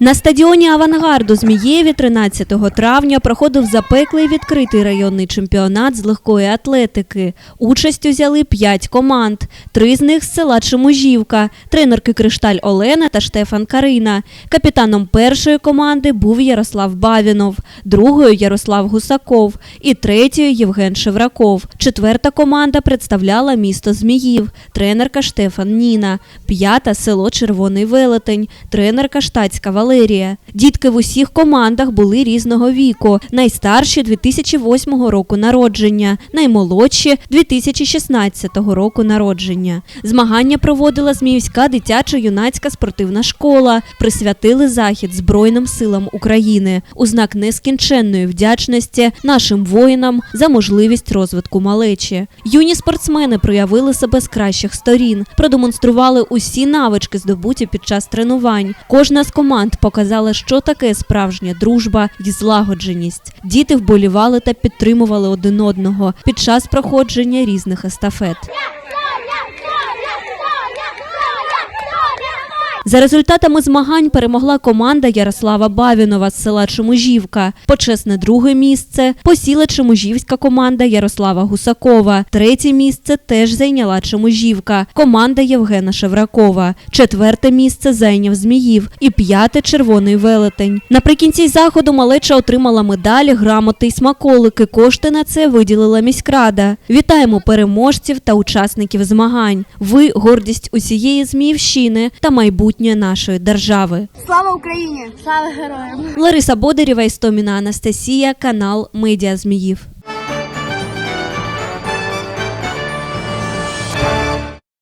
На стадіоні Авангарду Змієві 13 травня проходив запеклий відкритий районний чемпіонат з легкої атлетики. Участь узяли 5 команд. Три з них з села Чемужівка, тренерки Кришталь Олена та Штефан Карина. Капітаном першої команди був Ярослав Бавінов, другою Ярослав Гусаков і третьою Євген Шевраков. Четверта команда представляла місто Зміїв, тренерка Штефан Ніна, п'ята село Червоний Велетень, тренерка Штатська Валерія. Дітки в усіх командах були різного віку. Найстарші 2008 року народження, наймолодші 2016 року народження. Змагання проводила Зміївська дитячо-юнацька спортивна школа. Присвятили захід Збройним силам України у знак нескінченної вдячності нашим воїнам за можливість розвитку малечі. Юні спортсмени проявили себе з кращих сторін, продемонстрували усі навички, здобуті під час тренувань. Кожна з команд показала, що таке справжня дружба і злагодженість. Діти вболівали та підтримували один одного під час проходження різних естафет. За результатами змагань перемогла команда Ярослава Бавінова з села Чемужівка. Почесне друге місце посіла Чемужівська команда Ярослава Гусакова. Третє місце теж зайняла Чемужівка, команда Євгена Шевракова. Четверте місце зайняв Зміїв і п'яте червоний велетень. Наприкінці заходу малеча отримала медалі, грамоти й смаколики. Кошти на це виділила міськрада. Вітаємо переможців та учасників змагань. Ви гордість усієї Зміївщини та майбутнє нашої держави. Слава Україні! Слава героям! Лариса Бодарєва, Істоміна Анастасія, канал Медіа Зміїв.